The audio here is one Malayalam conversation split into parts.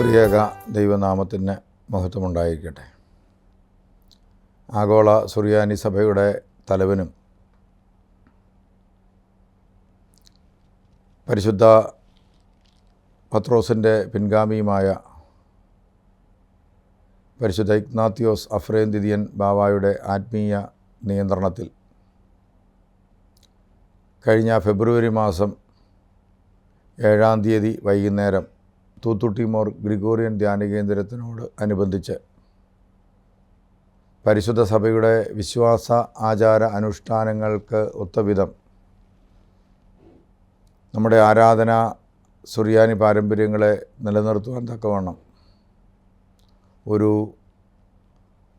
ത്രിയേക ദൈവനാമത്തിന് മഹത്വമുണ്ടായിരിക്കട്ടെ. ആഗോള സുറിയാനി സഭയുടെ തലവനും പരിശുദ്ധ പത്രോസിന്റെ പിൻഗാമിയുമായ പരിശുദ്ധ ഇഗ്നാത്തിയോസ് അഫ്രേൻ ബാവായുടെ ആത്മീയ നിയന്ത്രണത്തിൽ കഴിഞ്ഞ ഫെബ്രുവരി മാസം ഏഴാം തീയതി വൈകുന്നേരം തൂത്തുട്ടിമോർ ഗ്രിഗോറിയൻ ധ്യാന കേന്ദ്രത്തിനോട് അനുബന്ധിച്ച് പരിശുദ്ധ സഭയുടെ വിശ്വാസ ആചാര അനുഷ്ഠാനങ്ങൾക്ക് ഒത്തവിധം നമ്മുടെ ആരാധന സുറിയാനി പാരമ്പര്യങ്ങളെ നിലനിർത്തുവാൻ തക്കവണ്ണം ഒരു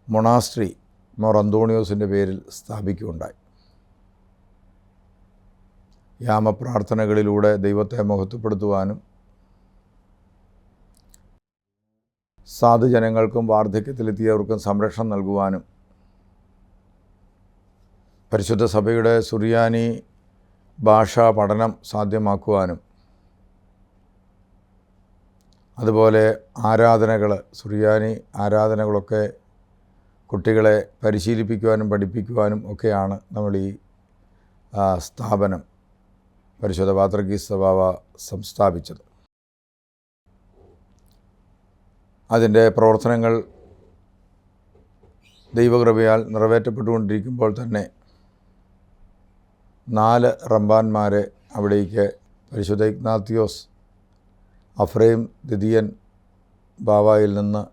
മൊണാസ്ട്രി മോർ അന്തോണിയോസിന്റെ പേരിൽ സ്ഥാപിക്കുകയുണ്ടായി. യാമപ്രാർത്ഥനകളിലൂടെ ദൈവത്തെ മഹത്വപ്പെടുത്തുവാനും സാധുജനങ്ങൾക്കും വാർദ്ധക്യത്തിലെത്തിയവർക്കും സംരക്ഷണം നൽകുവാനും പരിശുദ്ധ സഭയുടെ സുറിയാനി ഭാഷാ പഠനം സാധ്യമാക്കുവാനും അതുപോലെ ആരാധനകൾ സുറിയാനി ആരാധനകളൊക്കെ കുട്ടികളെ പരിശീലിപ്പിക്കുവാനും പഠിപ്പിക്കുവാനും ഒക്കെയാണ് നമ്മൾ ഈ സ്ഥാപനം പരിശുദ്ധ പാത്രകീസ് സഭാവ സംസ്ഥാപിച്ചത്. അതിന്റെ പ്രവർത്തനങ്ങൾ ദൈവകൃപയാൽ നിറവേറ്റപ്പെട്ടുകൊണ്ടിരിക്കുമ്പോൾ തന്നെ നാല് റമ്പാന്മാരെ അവിടേക്ക് പരിശുദ്ധ ഇഗ്നാത്തിയോസ് അഫ്രൈം ദ്വിതീയൻ ബാവായിൽ നിന്ന്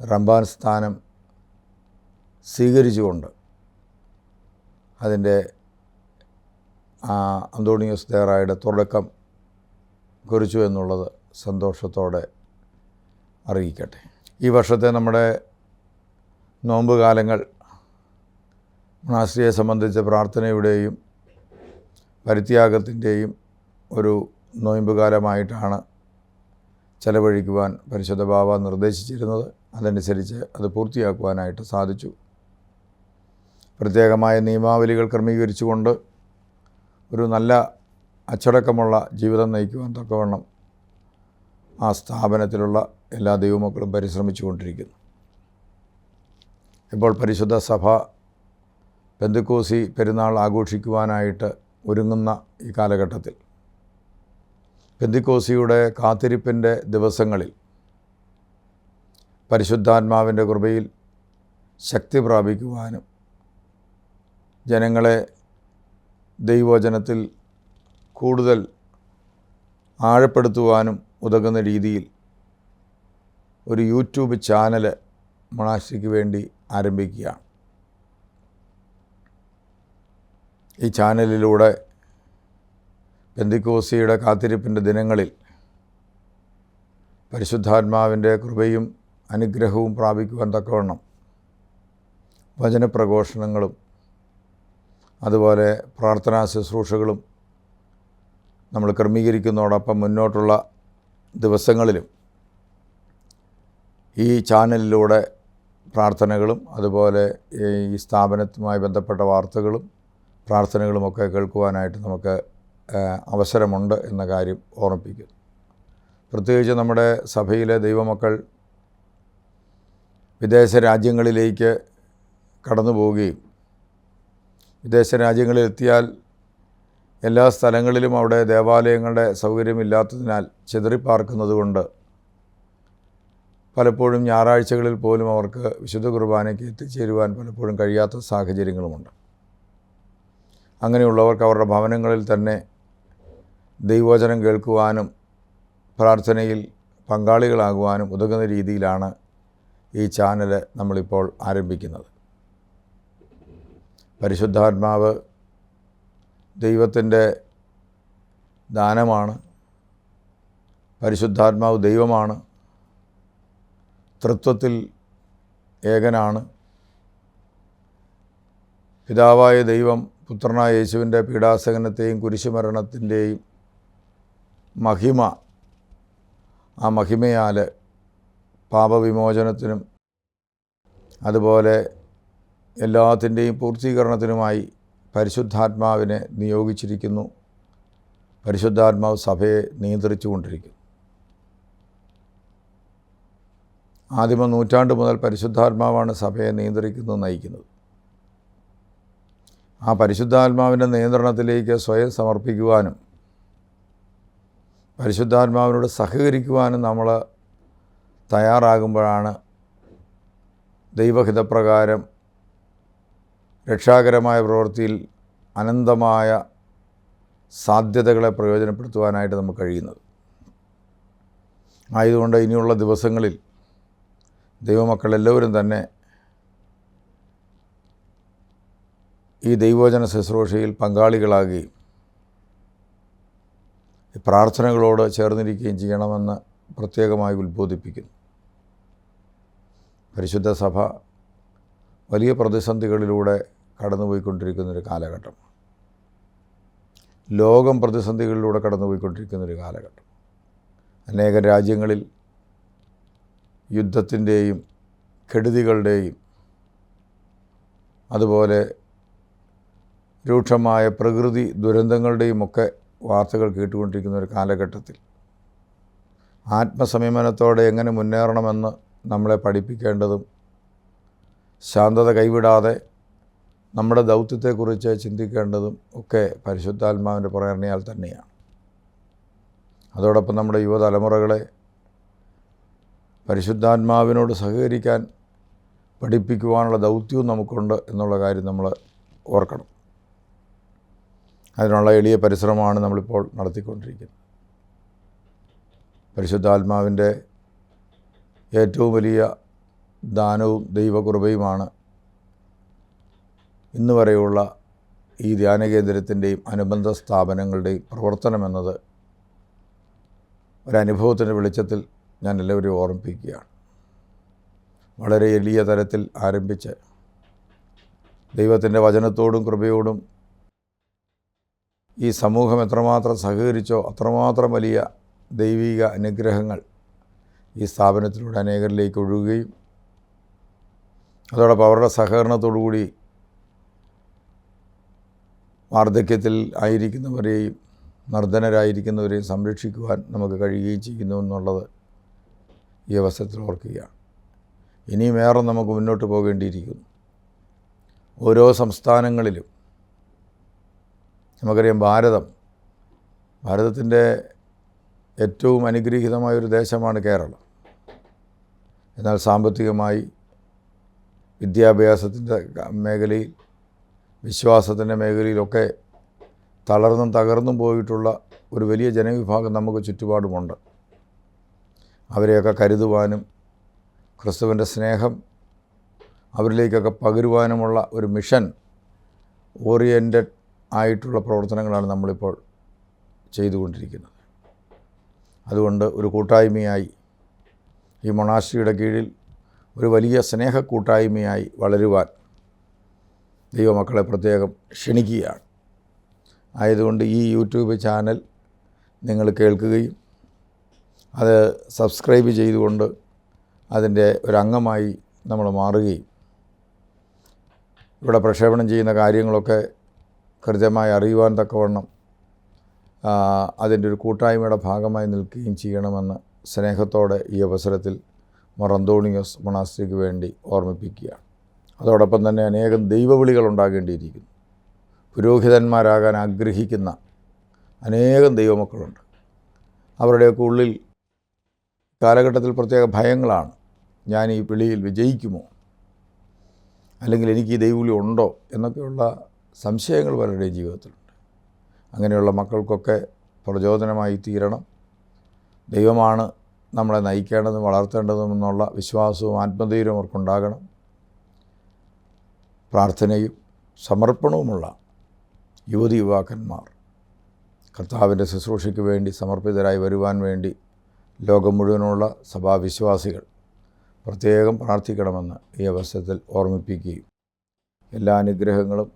റംബാൻ സ്ഥാനം സ്വീകരിച്ചുകൊണ്ട് അതിന്റെ അന്തോണിയോസ് ദേറായുടെ തുടക്കം കുറിച്ചു എന്നുള്ളത് സന്തോഷത്തോടെ അറിയിക്കട്ടെ. ഈ വർഷത്തെ നമ്മുടെ നോമ്പ് കാലങ്ങൾ മണാശ്രിയെ സംബന്ധിച്ച പ്രാർത്ഥനയുടെയും പരിത്യാഗത്തിന്റെയും ഒരു നോയമ്പ് കാലമായിട്ടാണ് ചെലവഴിക്കുവാൻ പരിശുദ്ധ ബാബ നിർദ്ദേശിച്ചിരുന്നത്. അതനുസരിച്ച് അത് പൂർത്തിയാക്കുവാനായിട്ട് സാധിച്ചു. പ്രത്യേകമായ നിയമാവലികൾ ക്രമീകരിച്ചുകൊണ്ട് ഒരു നല്ല അച്ചടക്കമുള്ള ജീവിതം നയിക്കുവാൻ തക്കവണ്ണം ആ സ്ഥാപനത്തിലുള്ള എല്ലാ ദൈവമക്കളും പരിശ്രമിച്ചു കൊണ്ടിരിക്കുന്നു. ഇപ്പോൾ പരിശുദ്ധ സഭ പെന്തുക്കോസി പെരുന്നാൾ ആഘോഷിക്കുവാനായിട്ട് ഒരുങ്ങുന്ന ഈ കാലഘട്ടത്തിൽ പെന്തിക്കോസിയുടെ കാത്തിരിപ്പിന്റെ ദിവസങ്ങളിൽ പരിശുദ്ധാത്മാവിന്റെ കൃപയിൽ ശക്തി പ്രാപിക്കുവാനും ജനങ്ങളെ ദൈവവചനത്തിൽ കൂടുതൽ ആഴപ്പെടുത്തുവാനും ഉതകുന്ന രീതിയിൽ ഒരു യൂട്യൂബ് ചാനൽ മണാശ്രിക്ക് വേണ്ടി ആരംഭിക്കുകയാണ്. ഈ ചാനലിലൂടെ പെന്തിക്കോസിയുടെ കാത്തിരിപ്പിന്റെ ദിനങ്ങളിൽ പരിശുദ്ധാത്മാവിന്റെ കൃപയും അനുഗ്രഹവും പ്രാപിക്കുവാൻ തക്കവണ്ണം വചനപ്രഘോഷണങ്ങളും അതുപോലെ പ്രാർത്ഥനാ ശുശ്രൂഷകളും നമ്മൾ ക്രമീകരിക്കുന്നതോടൊപ്പം മുന്നോട്ടുള്ള ദിവസങ്ങളിലും ഈ ചാനലിലൂടെ പ്രാർത്ഥനകളും അതുപോലെ ഈ സ്ഥാപനത്തുമായി ബന്ധപ്പെട്ട വാർത്തകളും പ്രാർത്ഥനകളുമൊക്കെ കേൾക്കുവാനായിട്ട് നമുക്ക് അവസരമുണ്ട് എന്ന കാര്യം ഓർമ്മിപ്പിക്കുന്നു പ്രത്യേകിച്ച് നമ്മുടെ സഭയിലെ ദൈവമക്കൾ വിദേശ രാജ്യങ്ങളിലേക്ക് കടന്നു പോവുകയും വിദേശ രാജ്യങ്ങളിലെത്തിയാൽ എല്ലാ സ്ഥലങ്ങളിലും അവിടെ ദേവാലയങ്ങളുടെ സൗകര്യമില്ലാത്തതിനാൽ ചിതറിപ്പാർക്കുന്നതുകൊണ്ട് പലപ്പോഴും ഞായറാഴ്ചകളിൽ പോലും അവർക്ക് വിശുദ്ധ കുർബാനയ്ക്ക് എത്തിച്ചേരുവാൻ പലപ്പോഴും കഴിയാത്ത സാഹചര്യങ്ങളുമുണ്ട്. അങ്ങനെയുള്ളവർക്ക് അവരുടെ ഭവനങ്ങളിൽ തന്നെ ദൈവവചനം കേൾക്കുവാനും പ്രാർത്ഥനയിൽ പങ്കാളികളാകുവാനും ഉതകുന്ന രീതിയിലാണ് ഈ ചാനൽ നമ്മളിപ്പോൾ ആരംഭിക്കുന്നത്. പരിശുദ്ധാത്മാവ് ദൈവത്തിന്റെ ദാനമാണ്. പരിശുദ്ധാത്മാവ് ദൈവമാണ്. തൃത്വത്തിൽ ഏകനാണ്. പിതാവായ ദൈവം പുത്രനായ യേശുവിന്റെ പീഡാസഹനത്തെയും കുരിശുമരണത്തിന്റെയും മഹിമ ആ മഹിമയാൽ പാപവിമോചനത്തിനും അതുപോലെ എല്ലാത്തിന്റെയും പൂർത്തീകരണത്തിനുമായി പരിശുദ്ധാത്മാവിനെ നിയോഗിച്ചിരിക്കുന്നു. പരിശുദ്ധാത്മാവ് സഭയെ നിയന്ത്രിച്ചു കൊണ്ടിരിക്കുന്നു ആദിമ നൂറ്റാണ്ട് മുതൽ പരിശുദ്ധാത്മാവാണ് സഭയെ നിയന്ത്രിക്കുന്നത് നയിക്കുന്നത്. ആ പരിശുദ്ധാത്മാവിന്റെ നിയന്ത്രണത്തിലേക്ക് സ്വയം സമർപ്പിക്കുവാനും പരിശുദ്ധാത്മാവിനോട് സഹകരിക്കുവാനും നമ്മൾ തയ്യാറാകുമ്പോഴാണ് ദൈവഹിതപ്രകാരം രക്ഷാകരമായ പ്രവൃത്തിയിൽ അനന്തമായ സാധ്യതകളെ പ്രയോജനപ്പെടുത്തുവാനായിട്ട് നമുക്ക് കഴിയുന്നത്. ആയതുകൊണ്ട് ഇനിയുള്ള ദിവസങ്ങളിൽ ദൈവമക്കളെല്ലാവരും തന്നെ ഈ ദൈവവചന ശുശ്രൂഷയിൽ പങ്കാളികളാകുകയും പ്രാർത്ഥനകളോട് ചേർന്നിരിക്കുകയും ചെയ്യണമെന്ന് പ്രത്യേകമായി ഉത്ബോധിപ്പിക്കുന്നു. പരിശുദ്ധ സഭ വലിയ പ്രതിസന്ധികളിലൂടെ കടന്നുപോയിക്കൊണ്ടിരിക്കുന്നൊരു കാലഘട്ടം. ലോകം പ്രതിസന്ധികളിലൂടെ കടന്നുപോയിക്കൊണ്ടിരിക്കുന്നൊരു കാലഘട്ടം. അനേകം രാജ്യങ്ങളിൽ യുദ്ധത്തിന്റെയും കെടുതികളുടെയും അതുപോലെ രൂക്ഷമായ പ്രകൃതി ദുരന്തങ്ങളുടെയും ഒക്കെ വാർത്തകൾ കേട്ടുകൊണ്ടിരിക്കുന്ന ഒരു കാലഘട്ടത്തിൽ ആത്മസംയമനത്തോടെ എങ്ങനെ മുന്നേറണമെന്ന് നമ്മളെ പഠിപ്പിക്കേണ്ടതും ശാന്തത കൈവിടാതെ നമ്മുടെ ദൗത്യത്തെക്കുറിച്ച് ചിന്തിക്കേണ്ടതും ഒക്കെ പരിശുദ്ധാത്മാവിന്റെ പ്രേരണയാൽ തന്നെയാണ്. അതോടൊപ്പം നമ്മുടെ യുവതലമുറകളെ പരിശുദ്ധാത്മാവിനോട് സഹകരിക്കാൻ പഠിപ്പിക്കുവാനുള്ള ദൗത്യവും നമുക്കുണ്ട് എന്നുള്ള കാര്യം നമ്മൾ ഓർക്കണം. അതിനുള്ള എളിയ പരിശ്രമമാണ് നമ്മളിപ്പോൾ നടത്തിക്കൊണ്ടിരിക്കുന്നത്. പരിശുദ്ധാത്മാവിന്റെ ഏറ്റവും വലിയ ദാനവും ദൈവകൃപയുമാണ് ഇന്ന് വരെയുള്ള ഈ ധ്യാന കേന്ദ്രത്തിന്റെയും അനുബന്ധ സ്ഥാപനങ്ങളുടെയും പ്രവർത്തനമെന്നത് ഒരനുഭവത്തിന്റെ വെളിച്ചത്തിൽ ഞാൻ എല്ലാവരെയും ഓർമ്മിപ്പിക്കുകയാണ്. വളരെ എളിയ തരത്തിൽ ആരംഭിച്ച് ദൈവത്തിന്റെ വചനത്തോടും കൃപയോടും ഈ സമൂഹം എത്രമാത്രം സഹകരിച്ചോ അത്രമാത്രം വലിയ ദൈവിക അനുഗ്രഹങ്ങൾ ഈ സ്ഥാപനത്തിലൂടെ അനേകരിലേക്ക് ഒഴുകുകയും അതോടൊപ്പം അവരുടെ സഹകരണത്തോടുകൂടി വാർദ്ധക്യത്തിൽ ആയിരിക്കുന്നവരെയും നിർധനരായിരിക്കുന്നവരെയും സംരക്ഷിക്കുവാൻ നമുക്ക് കഴിയുകയും ചെയ്യുന്നു എന്നുള്ളത് ഈ അവസരത്തിൽ ഓർക്കുകയാണ്. ഇനിയും ഏറെ നമുക്ക് മുന്നോട്ട് പോകേണ്ടിയിരിക്കുന്നു. ഓരോ സംസ്ഥാനങ്ങളിലും നമുക്കറിയാം ഭാരതം ഭാരതത്തിന്റെ ഏറ്റവും അനുഗ്രഹീതമായ ഒരു ദേശമാണ് കേരളം. എന്നാൽ സാമ്പത്തികമായി വിദ്യാഭ്യാസത്തിന്റെ മേഖലയിൽ വിശ്വാസത്തിന്റെ മേഖലയിലൊക്കെ തളർന്നും തകർന്നും പോയിട്ടുള്ള ഒരു വലിയ ജനവിഭാഗം നമുക്ക് ചുറ്റുപാടുമുണ്ട്. അവരെയൊക്കെ കരുതുവാനും ക്രിസ്തുവിന്റെ സ്നേഹം അവരിലേക്കൊക്കെ പകരുവാനുമുള്ള ഒരു മിഷൻ ഓറിയന്റഡ് ആയിട്ടുള്ള പ്രവർത്തനങ്ങളാണ് നമ്മളിപ്പോൾ ചെയ്തുകൊണ്ടിരിക്കുന്നത്. അതുകൊണ്ട് ഒരു കൂട്ടായ്മയായി ഈ മൊണാസ്ട്രിയുടെ കീഴിൽ ഒരു വലിയ സ്നേഹ കൂട്ടായ്മയായി വളരുവാൻ ദൈവമക്കളെ പ്രത്യേകം ക്ഷണിക്കുകയാണ്. ആയതുകൊണ്ട് ഈ യൂട്യൂബ് ചാനൽ നിങ്ങൾ കേൾക്കുകയും അത് സബ്സ്ക്രൈബ് ചെയ്തുകൊണ്ട് അതിന്റെ ഒരംഗമായി നമ്മൾ മാറുകയും. ഇവിടെ പ്രക്ഷേപണം ചെയ്യുന്ന കാര്യങ്ങളൊക്കെ കൃത്യമായി അറിയുവാൻ തക്കവണ്ണം അതിന്റെ ഒരു കൂട്ടായ്മയുടെ ഭാഗമായി നിൽക്കുകയും ചെയ്യണമെന്ന് സ്നേഹത്തോടെ ഈ അവസരത്തിൽ മൊറന്തോണിയോസ് മൊണാസ്ട്രിക്ക് വേണ്ടി ഓർമ്മിപ്പിക്കുകയാണ്. അതോടൊപ്പം തന്നെ അനേകം ദൈവവിളികൾ ഉണ്ടാകേണ്ടിയിരിക്കുന്നു. പുരോഹിതന്മാരാകാൻ ആഗ്രഹിക്കുന്ന അനേകം ദൈവമക്കളുണ്ട്. അവരുടെയൊക്കെ ഉള്ളിൽ കാലഘട്ടത്തിൽ പ്രത്യേക ഭയങ്ങളാണ്. ഞാൻ ഈ വിളിയിൽ വിജയിക്കുമോ? അല്ലെങ്കിൽ എനിക്ക് ഈ ദൈവവിളി ഉണ്ടോ? എന്നൊക്കെയുള്ള സംശയങ്ങൾ പലരുടെയും ജീവിതത്തിലുണ്ട്. അങ്ങനെയുള്ള മക്കൾക്കൊക്കെ പ്രചോദനമായി തീരണം. ദൈവമാണ് നമ്മളെ നയിക്കേണ്ടതും വളർത്തേണ്ടതും എന്നുള്ള വിശ്വാസവും ആത്മധൈര്യവും അവർക്കുണ്ടാകണം. പ്രാർത്ഥനയും സമർപ്പണവുമുള്ള യുവതി യുവാക്കന്മാർ കർത്താവിന്റെ ശുശ്രൂഷയ്ക്ക് വേണ്ടി സമർപ്പിതരായി വരുവാൻ വേണ്ടി ലോകം മുഴുവനുള്ള സഭാവിശ്വാസികൾ പ്രത്യേകം പ്രാർത്ഥിക്കണമെന്ന് ഈ അവസരത്തിൽ ഓർമ്മിപ്പിക്കുകയും എല്ലാ അനുഗ്രഹങ്ങളും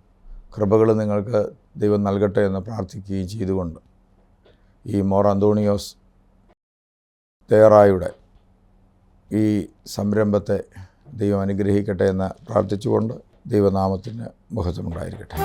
കൃപകളും നിങ്ങൾക്ക് ദൈവം നൽകട്ടെ എന്ന് പ്രാർത്ഥിക്കുകയും ചെയ്തുകൊണ്ട് ഈ മോർ അന്തോണിയോസ് തേറായുടെ ഈ സംരംഭത്തെ ദൈവം അനുഗ്രഹിക്കട്ടെ എന്ന് പ്രാർത്ഥിച്ചുകൊണ്ട് ദൈവനാമത്തിന് മഹത്വമുണ്ടായിരിക്കട്ടെ.